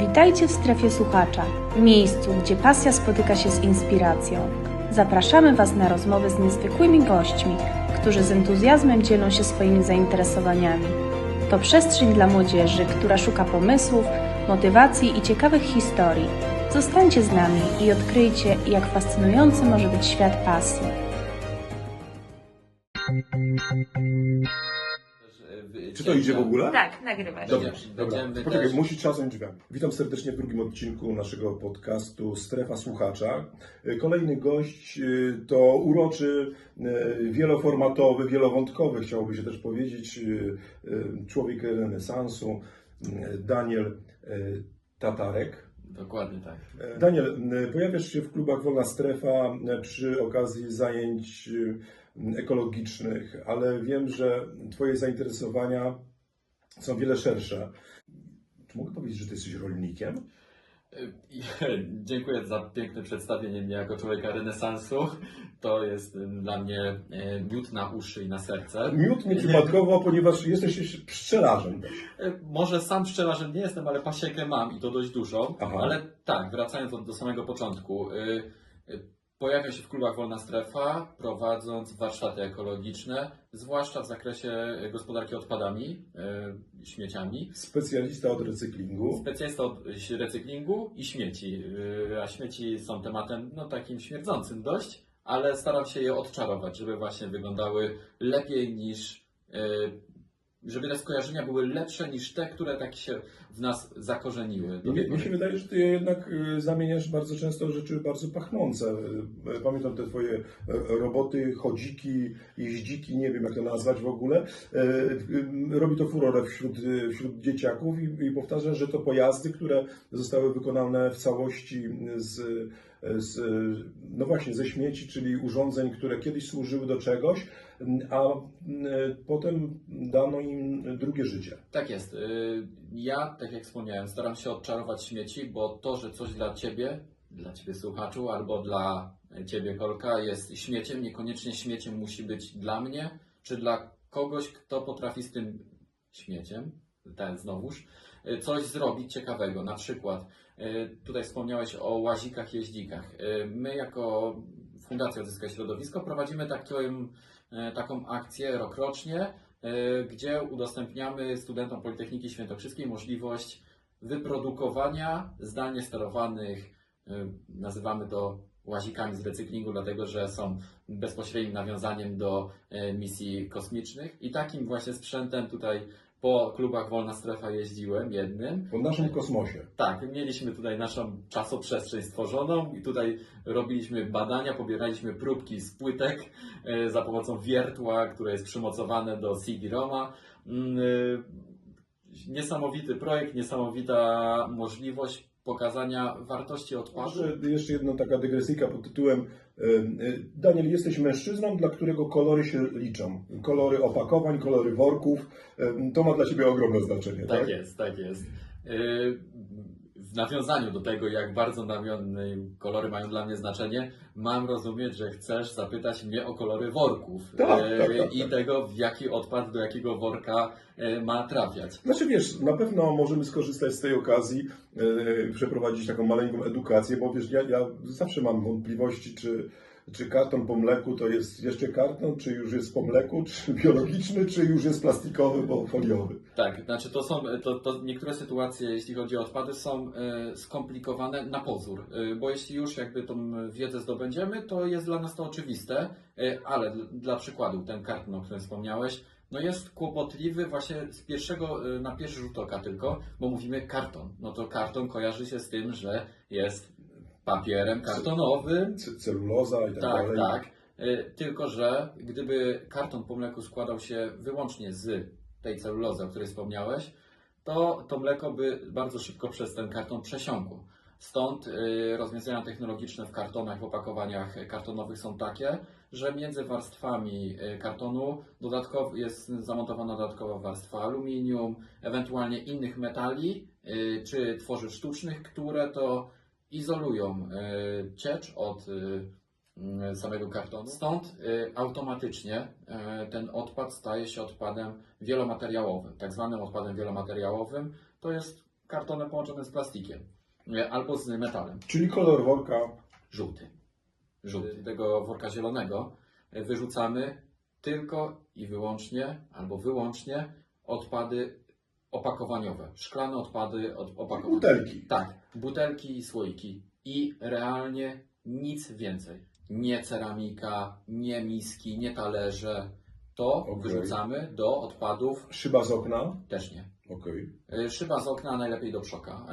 Witajcie w strefie słuchacza, miejscu, gdzie pasja spotyka się z inspiracją. Zapraszamy Was na rozmowy z niezwykłymi gośćmi, którzy z entuzjazmem dzielą się swoimi zainteresowaniami. To przestrzeń dla młodzieży, która szuka pomysłów, motywacji i ciekawych historii. Zostańcie z nami i odkryjcie, jak fascynujący może być świat pasji. Czy to idzie w ogóle? Tak, nagrywa się. Dobra, Będziemy dobra. Poczekaj, musi trzasnąć drzwiami. Witam serdecznie w drugim odcinku naszego podcastu Strefa Słuchacza. Kolejny gość y, to uroczy, y, wieloformatowy, wielowątkowy, chciałoby się też powiedzieć, y, y, człowiek renesansu, y, Daniel y, Tatarek. Dokładnie tak. E, Daniel, y, pojawiasz się w klubach Wolna Strefa y, przy okazji zajęć y, ekologicznych, ale wiem, że Twoje zainteresowania są wiele szersze. Czy mogę powiedzieć, że Ty jesteś rolnikiem? Dziękuję za piękne przedstawienie mnie jako człowieka renesansu. To jest dla mnie y, miód na uszy i na serce. Miód nieprzypadkowo, ponieważ jesteś pszczelarzem. Y, Może sam pszczelarzem nie jestem, ale pasiekę mam i to dość dużą. Aha. Ale tak, wracając do, do samego początku. Pojawiam się w klubach Wolna Strefa, prowadząc warsztaty ekologiczne, zwłaszcza w zakresie gospodarki odpadami, y, śmieciami. Specjalista od recyklingu. Specjalista od recyklingu i śmieci. Yy, A śmieci są tematem no, takim śmierdzącym dość, ale staram się je odczarować, żeby właśnie wyglądały lepiej niż. yy, Żeby te skojarzenia były lepsze niż te, które tak się w nas zakorzeniły. Mnie, tej mnie się wydaje, że Ty jednak y, zamieniasz bardzo często rzeczy bardzo pachnące. Y, Pamiętam te Twoje y, roboty, chodziki, jeździki, nie wiem jak to nazwać w ogóle. Y, y, Robi to furorę wśród, y, wśród dzieciaków i, i powtarza, że to pojazdy, które zostały wykonane w całości z, z, no właśnie, ze śmieci, czyli urządzeń, które kiedyś służyły do czegoś, a y, potem dano im drugie życie. Tak jest. Yy, Ja, tak jak wspomniałem, staram się odczarować śmieci, bo to, że coś dla Ciebie, dla Ciebie słuchaczu, albo dla Ciebie Kolka jest śmieciem, niekoniecznie śmieciem musi być dla mnie, czy dla kogoś, kto potrafi z tym śmieciem, ten znowuż, coś zrobić ciekawego. Na przykład, yy, tutaj wspomniałeś o łazikach, jeździkach. Yy, My jako Fundacja Odzyskaj Środowisko prowadzimy taką, taką akcję rokrocznie, gdzie udostępniamy studentom Politechniki Świętokrzyskiej możliwość wyprodukowania zdalnie sterowanych, nazywamy to łazikami z recyklingu, dlatego że są bezpośrednim nawiązaniem do misji kosmicznych. I takim właśnie sprzętem tutaj po klubach Wolna Strefa jeździłem jednym. Po naszym kosmosie. Tak, mieliśmy tutaj naszą czasoprzestrzeń stworzoną i tutaj robiliśmy badania, pobieraliśmy próbki z płytek e, za pomocą wiertła, które jest przymocowane do CD-ROMa. Mm, e, Niesamowity projekt, niesamowita możliwość pokazania wartości odpadu. Jeszcze jedna taka dygresyjka pod tytułem Daniel, jesteś mężczyzną, dla którego kolory się liczą. Kolory opakowań, kolory worków. y, To ma dla Ciebie ogromne znaczenie, tak? Tak jest, tak jest. W nawiązaniu do tego, jak bardzo kolory mają dla mnie znaczenie, mam rozumieć, że chcesz zapytać mnie o kolory worków Tak, Yy, tak, tak, i tak. tego, w jaki odpad do jakiego worka yy, ma trafiać. Znaczy wiesz, na pewno możemy skorzystać z tej okazji, y, przeprowadzić taką maleńką edukację, bo wiesz, ja, ja zawsze mam wątpliwości, czy, czy karton po mleku to jest jeszcze karton, czy już jest po mleku, czy biologiczny, czy już jest plastikowy, bo foliowy. Tak, znaczy to są, to, to niektóre sytuacje, jeśli chodzi o odpady, są e, skomplikowane na pozór, e, bo jeśli już jakby tą wiedzę zdobędziemy, to jest dla nas to oczywiste, e, ale dla, przykładu ten karton, o którym wspomniałeś, no jest kłopotliwy właśnie z pierwszego, na pierwszy rzut oka tylko, bo mówimy karton. No to karton kojarzy się z tym, że jest papierem kartonowym, celuloza i tak, tak, dalej. tak. Y, Tylko, że gdyby karton po mleku składał się wyłącznie z tej celulozy, o której wspomniałeś, to to mleko by bardzo szybko przez ten karton przesiąkło. Stąd y, rozwiązania technologiczne w kartonach, w opakowaniach kartonowych są takie, że między warstwami y, kartonu dodatkowo jest zamontowana dodatkowa warstwa aluminium, ewentualnie innych metali czy tworzyw sztucznych, które to izolują y, ciecz od y, mm, samego kartonu. Stąd y, automatycznie ten odpad staje się odpadem wielomateriałowym. Tak zwanym odpadem wielomateriałowym to jest kartonem połączonym z plastikiem e, albo z metalem. Czyli kolor worka Żółty. Żółty. Tego worka zielonego e, wyrzucamy tylko i wyłącznie albo wyłącznie odpady opakowaniowe. Szklane odpady od opakowania. butelki. Tak, butelki i słoiki. I realnie nic więcej. Nie ceramika, nie miski, nie talerze. To Okej. wyrzucamy do odpadów Szyba z okna. też nie. Okej. E, Szyba z okna najlepiej do przoka,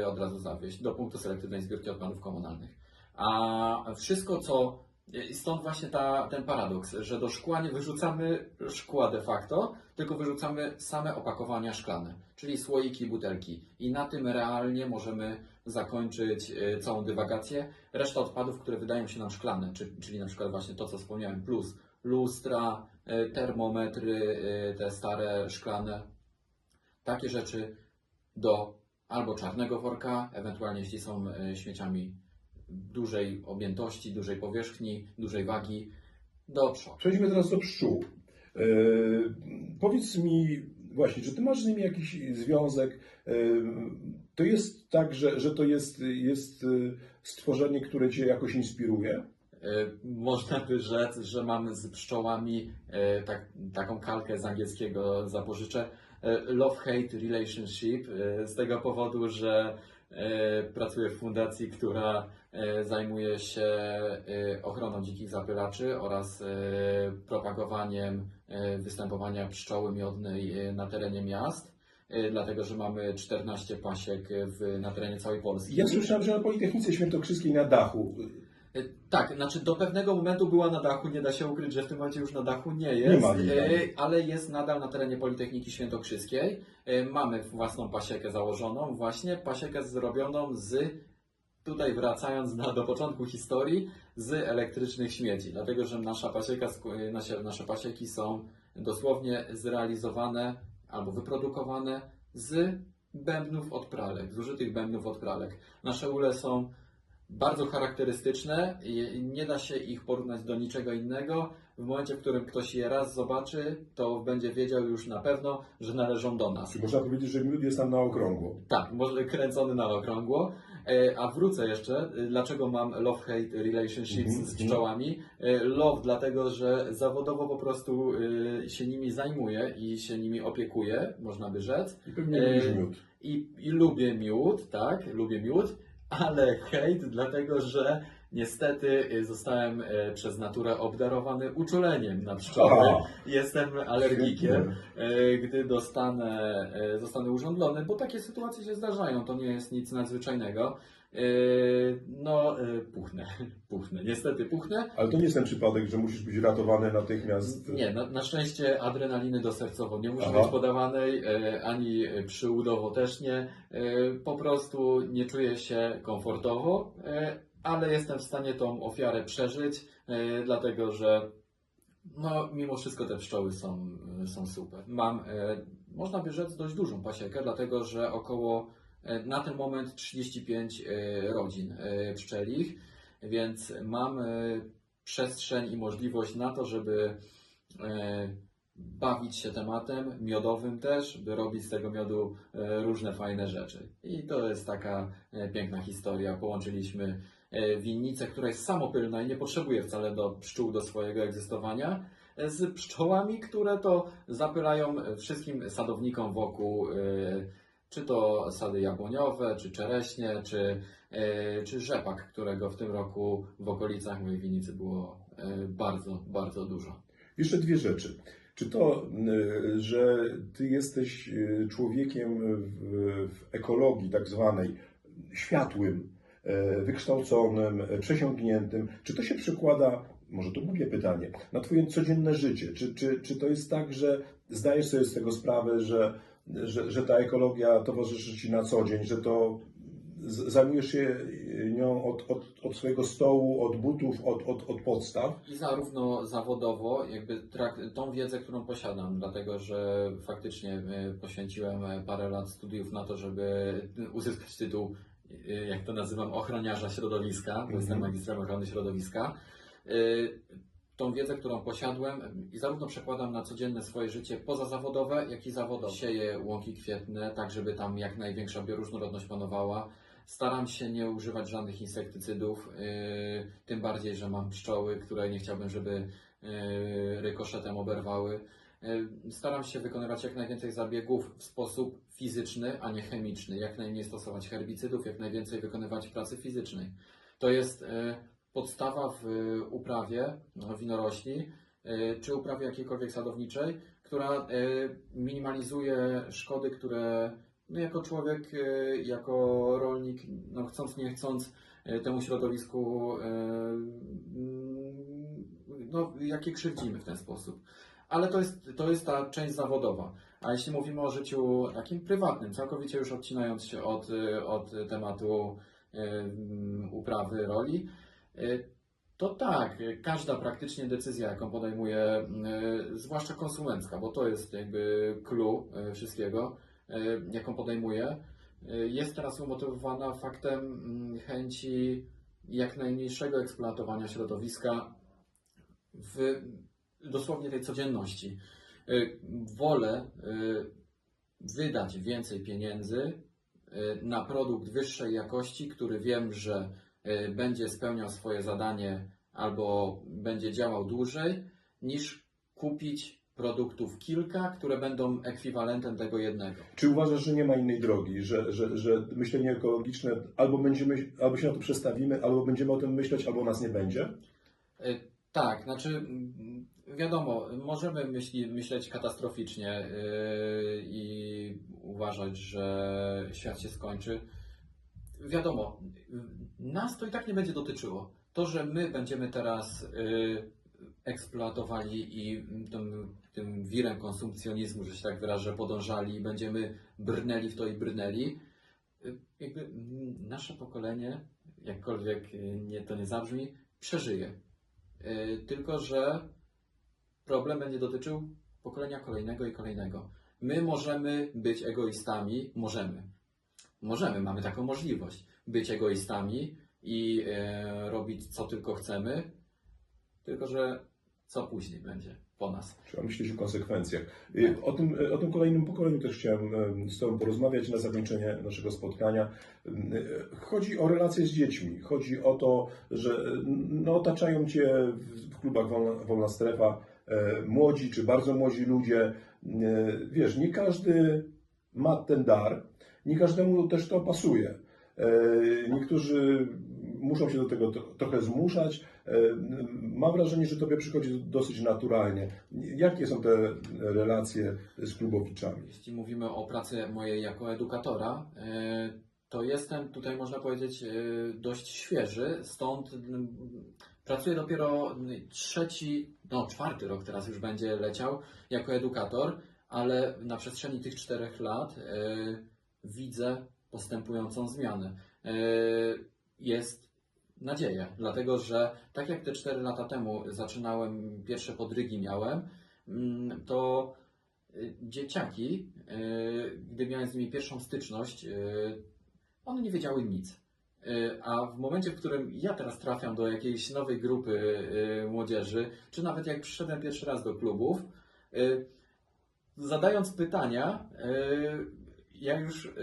e, od razu zawieźć, do punktu selektywnej zbiórki odpadów komunalnych. A wszystko co, stąd właśnie ta, ten paradoks, że do szkła nie wyrzucamy szkła de facto, tylko wyrzucamy same opakowania szklane, czyli słoiki, butelki. I na tym realnie możemy zakończyć e, całą dywagację. Reszta odpadów, które wydają się nam szklane, czy, czyli na przykład właśnie to, co wspomniałem, plus lustra, e, termometry, e, te stare szklane, takie rzeczy do albo czarnego worka, ewentualnie jeśli są śmieciami dużej objętości, dużej powierzchni, dużej wagi, do przodu. Przejdźmy teraz do pszczół. E, powiedz mi właśnie, czy ty masz z nimi jakiś związek? E, to jest tak, że, że to jest, jest e, stworzenie, które cię jakoś inspiruje? Można by rzec, że mamy z pszczołami tak, taką kalkę z angielskiego zapożyczę. Love-hate relationship z tego powodu, że pracuję w fundacji, która zajmuje się e, ochroną dzikich zapylaczy oraz e, propagowaniem e, występowania pszczoły miodnej e, na terenie miast. e, Dlatego, że mamy 14 pasiek w, na terenie całej Polski. Ja słyszałem, że na Politechnice Świętokrzyskiej na dachu. E, Tak, znaczy do pewnego momentu była na dachu, nie da się ukryć, że w tym momencie już na dachu nie jest, Nie e, ale jest nadal na terenie Politechniki Świętokrzyskiej. E, Mamy własną pasiekę założoną, właśnie pasiekę zrobioną z, tutaj wracając na, do początku historii, z elektrycznych śmieci, dlatego że nasza pasieka, e, nasze, nasze pasieki są dosłownie zrealizowane albo wyprodukowane z bębnów od pralek, zużytych bębnów od pralek. Nasze ule są bardzo charakterystyczne i nie da się ich porównać do niczego innego. W momencie, w którym ktoś je raz zobaczy, to będzie wiedział już na pewno, że należą do nas. Czy można powiedzieć, że miód jest tam na okrągło? Tak, może kręcony na okrągło. E, A wrócę jeszcze, e, dlaczego mam love-hate relationships Mhm, z mhm. pszczołami. E, Love dlatego, że zawodowo po prostu się nimi zajmuję i się nimi opiekuję, można by rzec. I pewnie E, miód. I, I lubię miód, tak, lubię miód, ale hejt dlatego, że niestety y, zostałem y, przez naturę obdarowany uczuleniem na pszczoły. Jestem alergikiem. Y, Gdy dostanę, zostanę urządlony, bo takie sytuacje się zdarzają, to nie jest nic nadzwyczajnego. No, puchnę, puchnę, niestety puchnę. Ale to nie jest ten przypadek, że musisz być ratowany natychmiast. Nie, na, na szczęście adrenaliny do sercowo nie musi Aha. być podawanej, ani przyudowo też nie. Po prostu nie czuję się komfortowo, ale jestem w stanie tą ofiarę przeżyć, e, dlatego że no, mimo wszystko te pszczoły są, są super. Mam, e, można by rzec, dość dużą pasiekę, dlatego że około e, na ten moment 35 e, rodzin e, pszczelich, więc mam e, przestrzeń i możliwość na to, żeby e, bawić się tematem miodowym też, by robić z tego miodu e, różne fajne rzeczy. I to jest taka e, piękna historia. Połączyliśmy e, winnicę, która jest samopylna i nie potrzebuje wcale do pszczół do swojego egzystowania, e, z pszczołami, które to zapylają wszystkim sadownikom wokół, e, czy to sady jabłoniowe, czy czereśnie, czy, e, czy rzepak, którego w tym roku w okolicach mojej winnicy było e, bardzo, bardzo dużo. Jeszcze dwie rzeczy. Czy to, że ty jesteś człowiekiem w, w ekologii tak zwanej, światłym, e, wykształconym, e, przesiąkniętym, czy to się przekłada, może to głupie pytanie, na twoje codzienne życie? Czy, czy, czy to jest tak, że zdajesz sobie z tego sprawę, że, że, że ta ekologia towarzyszy ci na co dzień, że to zajmujesz się nią od, od, od swojego stołu, od butów, od, od, od podstaw? I zarówno zawodowo, jakby tą wiedzę, którą posiadam, dlatego że faktycznie e, poświęciłem e, parę lat studiów na to, żeby uzyskać tytuł, e, jak to nazywam, ochroniarza środowiska, bo Mhm. jestem magistrem ochrony środowiska. E, tą wiedzę, którą posiadłem i zarówno przekładam na codzienne swoje życie pozazawodowe, jak i zawodowe. Sieję łąki kwietne, tak żeby tam jak największa bioróżnorodność panowała. Staram się nie używać żadnych insektycydów, yy, tym bardziej, że mam pszczoły, które nie chciałbym, żeby rykoszetem oberwały. Staram się wykonywać jak najwięcej zabiegów w sposób fizyczny, a nie chemiczny. Jak najmniej stosować herbicydów, jak najwięcej wykonywać pracy fizycznej. To jest e, podstawa w e, uprawie no, winorośli, e, czy uprawie jakiejkolwiek sadowniczej, która minimalizuje szkody, które no, jako człowiek, jako rolnik, no, chcąc nie chcąc, temu środowisku, no, jakie krzywdzimy w ten sposób. Ale to jest, to jest ta część zawodowa. A jeśli mówimy o życiu takim prywatnym, całkowicie już odcinając się od, e, od tematu em, uprawy roli, y, to tak, y, każda praktycznie decyzja, jaką podejmuje, y, zwłaszcza konsumencka, bo to jest jakby clue y, wszystkiego, y, jaką podejmuje, y, jest teraz umotywowana faktem mm, chęci jak najmniejszego eksploatowania środowiska w dosłownie tej codzienności. Y, Wolę y, wydać więcej pieniędzy y, na produkt wyższej jakości, który wiem, że będzie spełniał swoje zadanie albo będzie działał dłużej, niż kupić produktów kilka, które będą ekwiwalentem tego jednego. Czy uważasz, że nie ma innej drogi, że, że, że myślenie ekologiczne albo, będziemy, albo się na to przestawimy, albo będziemy o tym myśleć, albo nas nie będzie? Tak, znaczy wiadomo, możemy myśli, myśleć katastroficznie yy, i uważać, że świat się skończy. Wiadomo, nas to i tak nie będzie dotyczyło. To, że my będziemy teraz yy, eksploatowali i tym, tym wirem konsumpcjonizmu, że się tak wyrażę, podążali i będziemy brnęli w to i brnęli, y, jakby nasze pokolenie, jakkolwiek nie, to nie zabrzmi, przeżyje. Yy, Tylko, że problem będzie dotyczył pokolenia kolejnego i kolejnego. My możemy być egoistami, możemy. Możemy, mamy taką możliwość. Być egoistami i e, robić co tylko chcemy, tylko że co później będzie po nas. Trzeba myśleć o konsekwencjach. Y, O tym, o tym kolejnym pokoleniu też chciałem em, z Tobą porozmawiać na zakończenie naszego spotkania. Y, Chodzi o relacje z dziećmi. Chodzi o to, że no, otaczają Cię w klubach Wolna, Wolna Strefa e, młodzi czy bardzo młodzi ludzie. E, Wiesz, nie każdy ma ten dar, nie każdemu też to pasuje. E, Niektórzy muszą się do tego tro- trochę zmuszać. E, Mam wrażenie, że Tobie przychodzi dosyć naturalnie. Jakie są te relacje z klubowiczami? Jeśli mówimy o pracy mojej jako edukatora, e, to jestem tutaj, można powiedzieć, e, dość świeży, stąd pracuję dopiero trzeci, no czwarty rok teraz już będzie leciał jako edukator, ale na przestrzeni tych czterech lat e, widzę postępującą zmianę. E, Jest nadzieja, dlatego że tak jak te cztery lata temu zaczynałem, pierwsze podrygi miałem, to y, dzieciaki, gdy miałem z nimi pierwszą styczność, one nie wiedziały nic. Y, A w momencie, w którym ja teraz trafiam do jakiejś nowej grupy y, młodzieży, czy nawet jak przyszedłem pierwszy raz do klubów, y, zadając pytania, ja już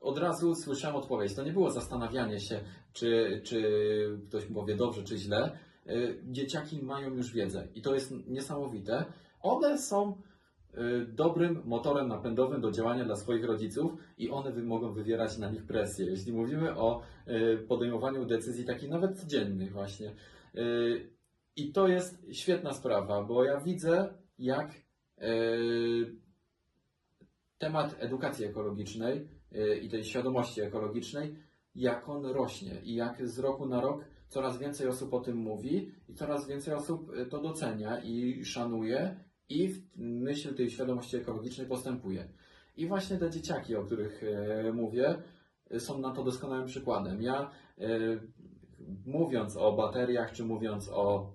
od razu słyszałem odpowiedź. To nie było zastanawianie się, czy, czy ktoś powie dobrze, czy źle. Dzieciaki mają już wiedzę i to jest niesamowite. One są dobrym motorem napędowym do działania dla swoich rodziców i one mogą wywierać na nich presję. Jeśli mówimy o y, podejmowaniu decyzji takich nawet codziennych właśnie. Y, I to jest świetna sprawa, bo ja widzę, jak y, temat edukacji ekologicznej y, i tej świadomości ekologicznej, jak on rośnie i jak z roku na rok coraz więcej osób o tym mówi i coraz więcej osób y, to docenia i szanuje i w myśl tej świadomości ekologicznej postępuje. I właśnie te dzieciaki, o których y, mówię, są na to doskonałym przykładem. Ja y, mówiąc o bateriach, czy mówiąc o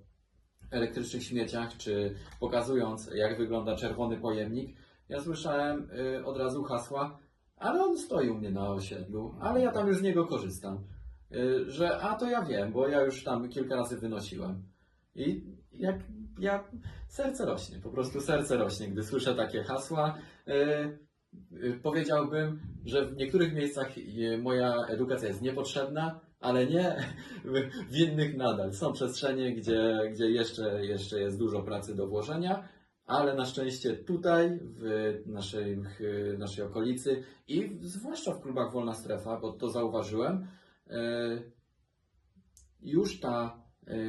elektrycznych śmieciach, czy pokazując, jak wygląda czerwony pojemnik, ja słyszałem y, od razu hasła, ale on stoi u mnie na osiedlu, ale ja tam już z niego korzystam. Że, a to ja wiem, bo ja już tam kilka razy wynosiłem. I jak ja serce rośnie, po prostu serce rośnie, gdy słyszę takie hasła. E, e, Powiedziałbym, że w niektórych miejscach e, moja edukacja jest niepotrzebna, ale nie w- innych nadal. Są przestrzenie, gdzie, gdzie jeszcze, jeszcze jest dużo pracy do włożenia, ale na szczęście tutaj, w naszej, w naszej okolicy i zwłaszcza w klubach Wolna Strefa, bo to zauważyłem, już ta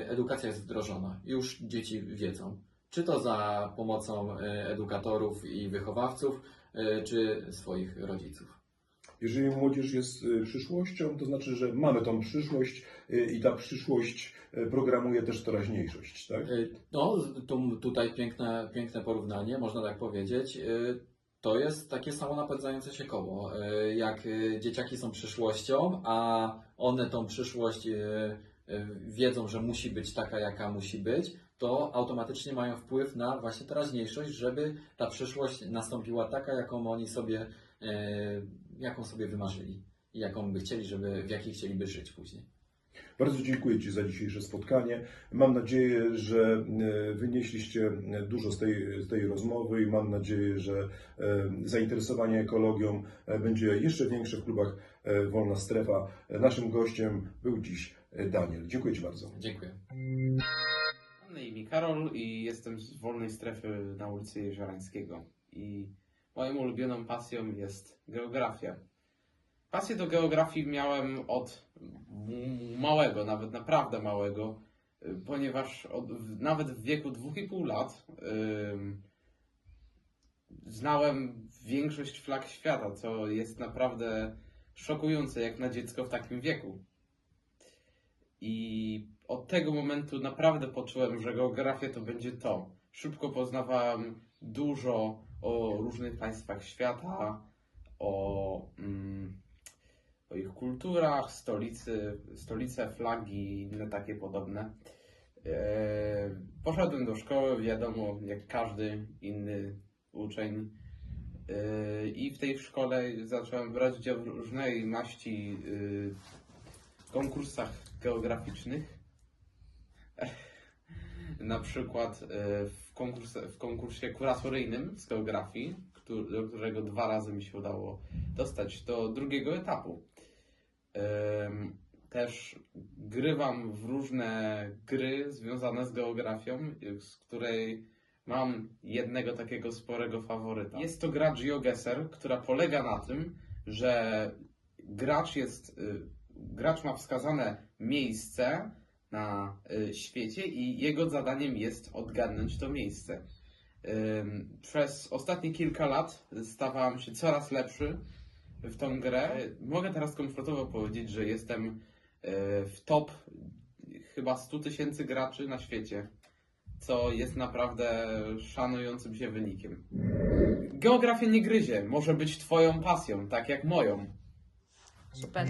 edukacja jest wdrożona, już dzieci wiedzą. Czy to za pomocą e, edukatorów i wychowawców, e, czy swoich rodziców. Jeżeli młodzież jest y, przyszłością, to znaczy, że mamy tą przyszłość y, i ta przyszłość y, programuje też teraźniejszość, tak? No, tu, tutaj piękne, piękne porównanie, można tak powiedzieć. To jest takie samo napędzające się koło. Jak dzieciaki są przyszłością, a one tą przyszłość wiedzą, że musi być taka, jaka musi być, to automatycznie mają wpływ na właśnie teraźniejszość, żeby ta przyszłość nastąpiła taka, jaką oni sobie, e, jaką sobie wymarzyli i jaką by chcieli, żeby, w jakiej chcieliby żyć później. Bardzo dziękuję Ci za dzisiejsze spotkanie. Mam nadzieję, że e, wynieśliście dużo z tej, z tej rozmowy i mam nadzieję, że zainteresowanie ekologią będzie jeszcze większe w klubach Wolna Strefa. Naszym gościem był dziś Daniel. Dziękuję Ci bardzo. Dziękuję. Mam na imię Karol i jestem z wolnej strefy na ulicy Jeziorańskiego. I moją ulubioną pasją jest geografia. Pasję do geografii miałem od małego, nawet naprawdę małego, y, ponieważ od, nawet w wieku 2,5 lat ym, znałem większość flag świata, co jest naprawdę szokujące jak na dziecko w takim wieku. I od tego momentu naprawdę poczułem, że geografia to będzie to. Szybko poznawałem dużo o różnych państwach świata, o, mm, o ich kulturach, stolicy, stolice, flagi i inne takie podobne. E, poszedłem do szkoły, wiadomo, jak każdy inny uczeń. E, I w tej szkole zacząłem brać udział w różnej maści e, konkursach geograficznych. Na przykład e, w, konkurs, w konkursie kuratoryjnym z geografii, któ- do którego dwa razy mi się udało dostać do drugiego etapu. Też grywam w różne gry związane z geografią, z której mam jednego takiego sporego faworyta. Jest to gra GeoGuessr, która polega na tym, że gracz jest y, gracz ma wskazane miejsce na y, świecie i jego zadaniem jest odgadnąć to miejsce. Przez ostatnie kilka lat stawałem się coraz lepszy w tą grę. Mogę teraz komfortowo powiedzieć, że jestem y, w top chyba 100 tysięcy graczy na świecie, co jest naprawdę szanującym się wynikiem. Geografia nie gryzie, może być Twoją pasją, tak jak moją. Super.